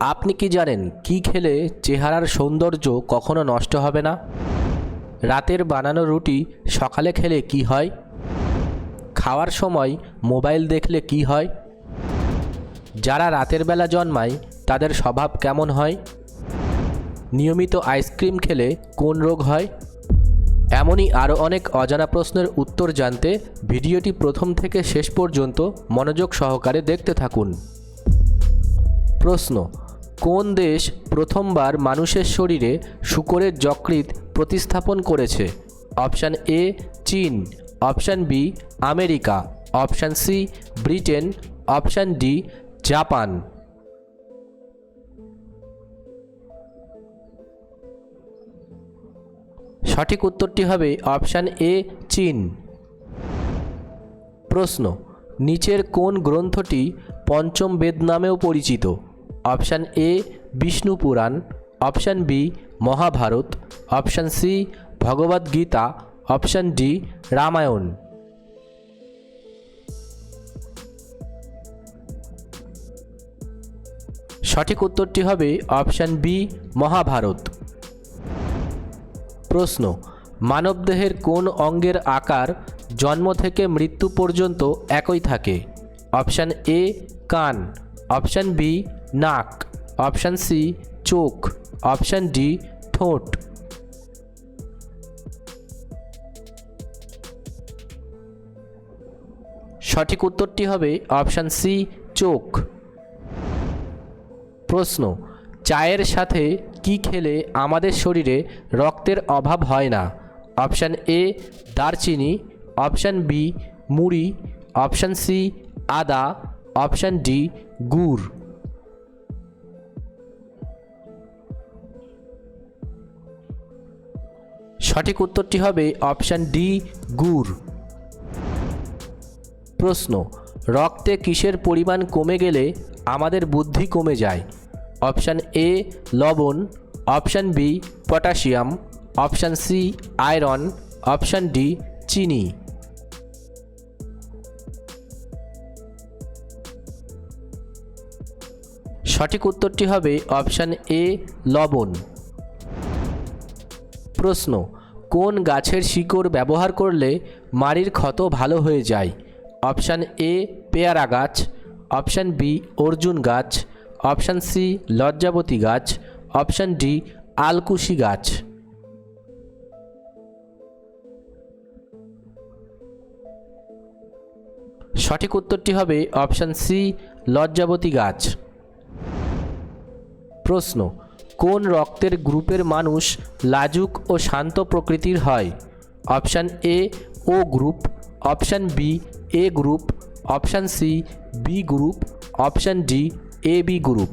আপনি কি জানেন কি খেলে চেহারার সৌন্দর্য কখনো নষ্ট হবে না? রাতের বানানো রুটি সকালে খেলে কি হয়? খাওয়ার সময় মোবাইল দেখলে কি হয়? যারা রাতের বেলা জন্মায়, তাদের স্বভাব কেমন হয়? নিয়মিত আইসক্রিম খেলে কোন রোগ হয়? এমনই আরও অনেক অজানা প্রশ্নের উত্তর জানতে ভিডিওটি প্রথম থেকে শেষ পর্যন্ত মনোযোগ সহকারে দেখতে থাকুন। প্রশ্ন কোন দেশ প্রথমবার মানুষের শরীরে শুকরের যকৃত প্রতিস্থাপন করেছে? অপশান এ, চীন। Option B, America. Option C, Britain. Option D, Japan. সঠিক উত্তরটি হবে অপশান এ, চীন। প্রশ্ন, নিচের কোন গ্রন্থটি পঞ্চম বেদ নামেও পরিচিত? Option A Vishnu Purana, option B Mahabharata, option C Bhagavad Gita option D Ramayana. সঠিক উত্তরটি হবে অপশান বি মহাভারত। প্রশ্ন, মানবদেহের কোন অঙ্গের আকার জন্ম থেকে মৃত্যু পর্যন্ত একই থাকে? অপশান এ, কান, অপশান বি নাক, অপশান সি, চোখ, অপশান ডি, ঠোঁট। সঠিক উত্তরটি হবে অপশান সি, চোখ। প্রশ্ন, চায়ের সাথে কি খেলে আমাদের শরীরে রক্তের অভাব হয় না? অপশান এ, দারচিনি, অপশান বি, মুড়ি, অপশান সি, আদা, অপশান ডি, গুড়। সঠিক উত্তরটি হবে অপশান ডি, গুড়। প্রশ্ন, রক্তে কিসের পরিমাণ কমে গেলে আমাদের বুদ্ধি কমে যায়? অপশান এ, লবণ। Option B, potassium. Option C, iron. Option D, চিনি। সঠিক উত্তরটি হবে অপশান এ, লবণ। প্রশ্ন, কোন গাছের শিকড় ব্যবহার করলে মাড়ির ক্ষত ভালো হয়ে যায়? অপশান এ, পেয়ারা গাছ। অপশান বি, অর্জুন গাছ। অপশান সি, লজ্জাবতী গাছ। অপশান ডি, আলকুশি গাছ। সঠিক উত্তরটি হবে অপশান সি, লজ্জাবতী গাছ। প্রশ্ন কোন রক্তের গ্রুপের মানুষ লাজুক ও শান্ত প্রকৃতির হয়? Option A, O group, option B, A group, option C, B group, option D, A, B group.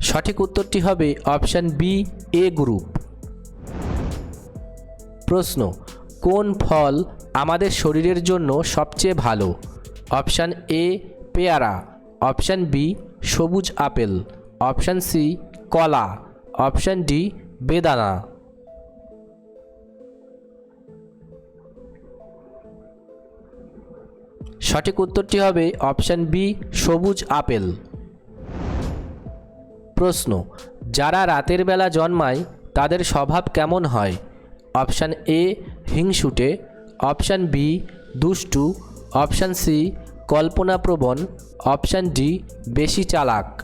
সঠিক উত্তরটি হবে অপশান বি, এ গ্রুপ। প্রশ্ন, কোন ফল আমাদের শরীরের জন্য সবচেয়ে ভালো? অপশান এ পেয়ারা, অপশান বি সবুজ আপেল, অপশান সি কলা, অপশান ডি বেদানা। সঠিক উত্তরটি হবে অপশান বি সবুজ আপেল। প্রশ্ন, যারা রাতের বেলা জন্মায়, তাদের স্বভাব কেমন হয়? অপশান এ হিংসুটে, অপশান বি দুষ্টু, অপশান সি কল্পনাপ্রবণ অপশান ডি বেশি চালাক।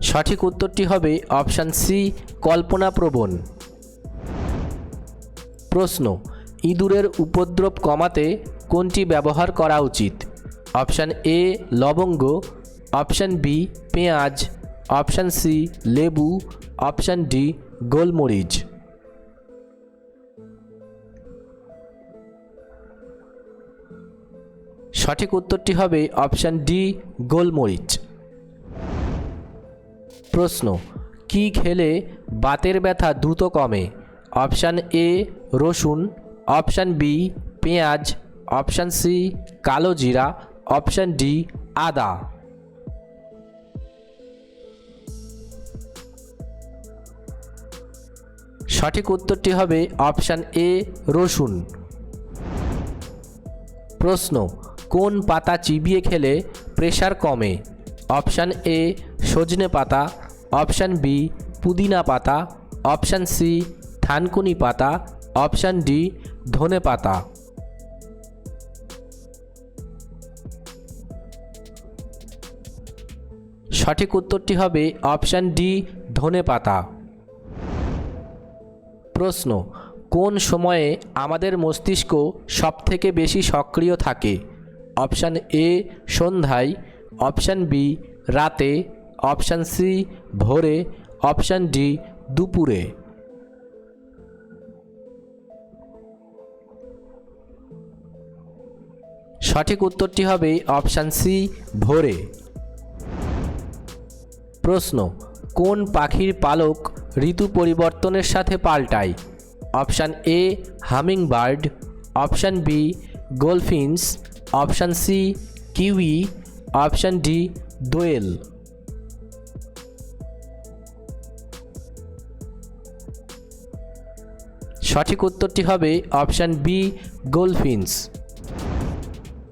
সঠিক উত্তরটি হবে অপশান সি কল্পনাপ্রবণ। প্রশ্ন, ইঁদুরের উপদ্রব কমাতে কোনটি ব্যবহার করা উচিত? অপশান এ লবঙ্গ অপশান বি পেঁয়াজ অপশান সি লেবু অপশান ডি গোলমরিচ। সঠিক উত্তরটি হবে অপশান ডি, গোলমরিচ। প্রশ্ন, কি খেলে বাতের ব্যথা দ্রুত কমে? অপশান এ, রসুন। অপশান বি, পেঁয়াজ। অপশান সি, কালো জিরা। অপশান ডি, আদা। সঠিক উত্তরটি হবে অপশান এ, রসুন। প্রশ্ন কোন পাতা চিবিয়ে খেলে প্রেশার কমে? অপশান এ সজনে পাতা অপশান বি পুদিনা পাতা অপশান সি থানকুনি পাতা অপশান ডি ধনে পাতা। সঠিক উত্তরটি হবে অপশান ডি ধনে পাতা। প্রশ্ন, কোন সময়ে আমাদের মস্তিষ্ক সবথেকে বেশি সক্রিয় থাকে? অপশান এ সন্ধ্যায়, অপশান বি রাতে, অপশান সি ভোরে, অপশান ডি দুপুরে। সঠিক উত্তরটি হবে অপশান সি ভোরে। প্রশ্ন, কোন পাখির পালক ঋতু পরিবর্তনের সাথে পাল্টায়? Option A hummingbird option B, dolphins option C kiwi option D দোয়েল সঠিক উত্তরটি হবে অপশান বি গোলফিন্স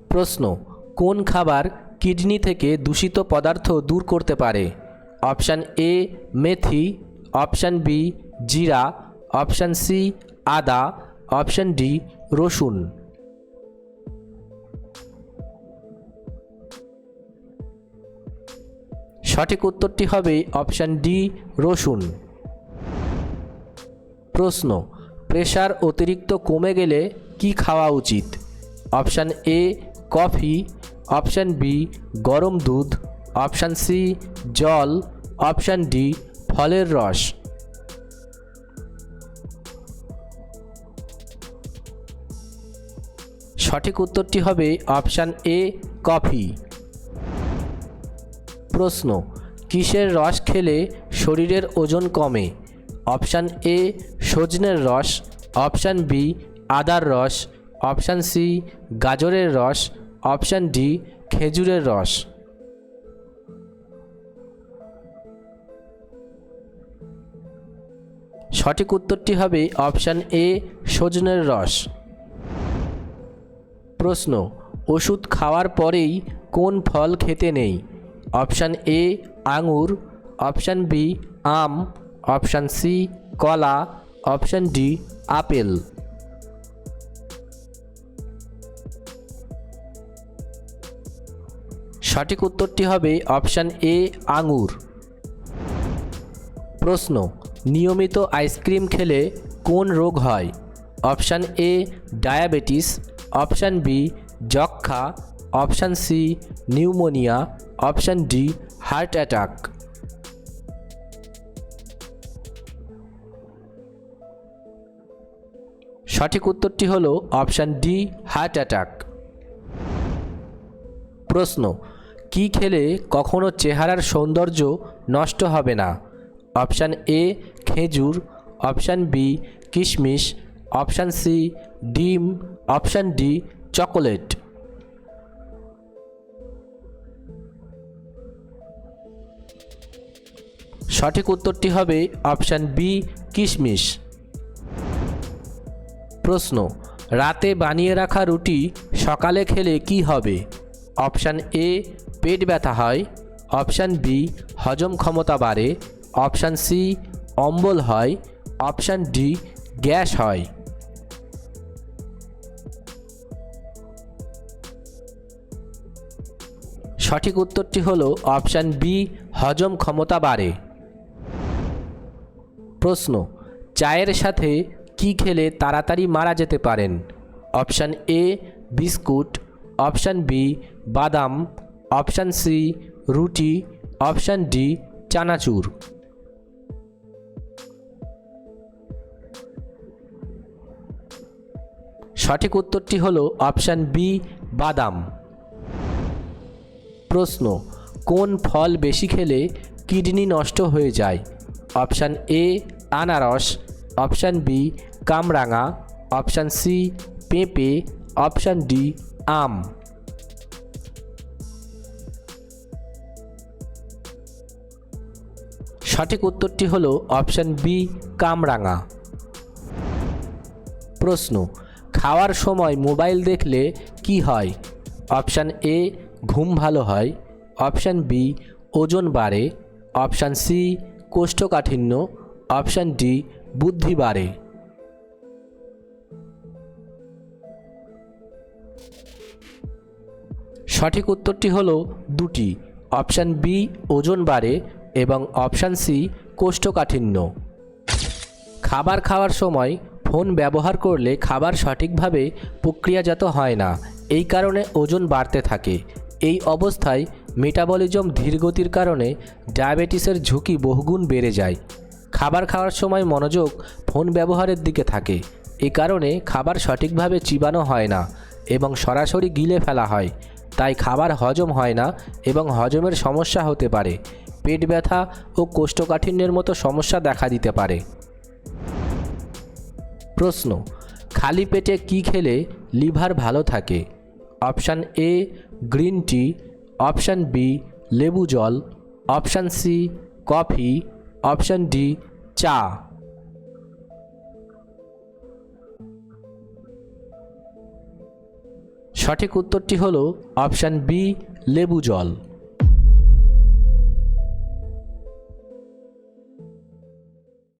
প্রশ্ন, কোন খাবার কিডনি থেকে দূষিত পদার্থ দূর করতে পারে? অপশান এ মেথি. অপশান বি জিরা. অপশান সি আদা. অপশান ডি রসুন। সঠিক উত্তরটি হবে অপশান ডি, রসুন। প্রশ্ন প্রেশার অতিরিক্ত কমে গেলে কি খাওয়া উচিত? Option A, coffee. Option B, গরম দুধ। অপশান সি, জল। অপশান ডি, ফলের রস। সঠিক উত্তরটি হবে অপশান এ, কফি। প্রশ্ন, কিসের রস খেলে শরীরের ওজন কমে? অপশান এ, সজনের রস। অপশান বি, আদার রস। অপশান সি, গাজরের রস। অপশান ডি, খেজুরের রস। সঠিক উত্তরটি হবে অপশান এ, সজনের রস। প্রশ্ন, ওষুধ খাওয়ার পরেই কোন ফল খেতে নেই? অপশান এ আঙুর, অপশান বি আম, অপশান সি কলা, অপশান ডি আপেল। সঠিক উত্তরটি হবে অপশান এ আঙুর। প্রশ্ন, নিয়মিত আইসক্রিম খেলে কোন রোগ হয়? Option A diabetes, option B যক্ষা option C, pneumonia, option D, heart attack. সঠিক উত্তরটি হল অপশান ডি, হার্ট অ্যাটাক। প্রশ্ন, কি খেলে কখনো চেহারার সৌন্দর্য নষ্ট হবে না? অপশান এ, খেজুর, অপশান বি, কিশমিশ, অপশান সি, ডিম, অপশান ডি, চকোলেট। সঠিক উত্তরটি হবে অপশান বি, কিশমিশ। প্রশ্ন, রাতে বানিয়ে রাখা রুটি সকালে খেলে কি হবে? অপশান এ, পেট ব্যথা হয়। অপশান বি, হজম ক্ষমতা বাড়ে। অপশান সি, অম্বল হয়। অপশান ডি, গ্যাস হয়। সঠিক উত্তরটি হল অপশান বি, হজম ক্ষমতা বাড়ে। প্রশ্ন, চায়ের সাথে কি খেলে তাড়াতাড়ি মারা যেতে পারেন? Option A, biscuit. Option B, বাদাম। অপশান সি, রুটি। অপশান ডি, চানাচুর। সঠিক উত্তরটি হল অপশান বি, বাদাম। প্রশ্ন, কোন ফল বেশি খেলে কিডনি নষ্ট হয়ে যায়? অপশান এ আনারস অপশান বি কামরাঙা অপশান সি পেঁপে অপশান ডি আম। সঠিক উত্তরটি হল অপশান বি কামরাঙা। প্রশ্ন, খাওয়ার সময় মোবাইল দেখলে কি হয়? অপশান এ ঘুম ভালো হয়। অপশান বি ওজন বাড়ে। অপশান সি কোষ্ঠকাঠিন্য। অপশান ডি বুদ্ধি বাড়ে সঠিক উত্তরটি হলো দুটি, অপশান বি, ওজন বাড়ে এবং অপশান সি, কোষ্ঠকাঠিন্য। খাবার খাওয়ার সময় ফোন ব্যবহার করলে খাবার সঠিকভাবে প্রক্রিয়াজাত হয় না, এই কারণে ওজন বাড়তে থাকে। এই অবস্থায় মেটাবলিজম ধীরগতির কারণে ডায়াবেটিসের ঝুঁকি বহুগুণ বেড়ে যায়। খাবার খাওয়ার সময় মনোযোগ ফোন ব্যবহারের দিকে থাকে। এ কারণে খাবার সঠিকভাবে চিবানো হয় না এবং সরাসরি গিলে ফেলা হয়। তাই খাবার হজম হয় না এবং হজমের সমস্যা হতে পারে। পেট ব্যথা ও কোষ্ঠকাঠিন্যের মতো সমস্যা দেখা দিতে পারে। প্রশ্ন, খালি পেটে কি খেলে লিভার ভালো থাকে? Option A, green tea. Option B, লেবু জল। Option C, coffee. Option D চা। সঠিক উত্তরটি হলো অপশান বি লেবু জল।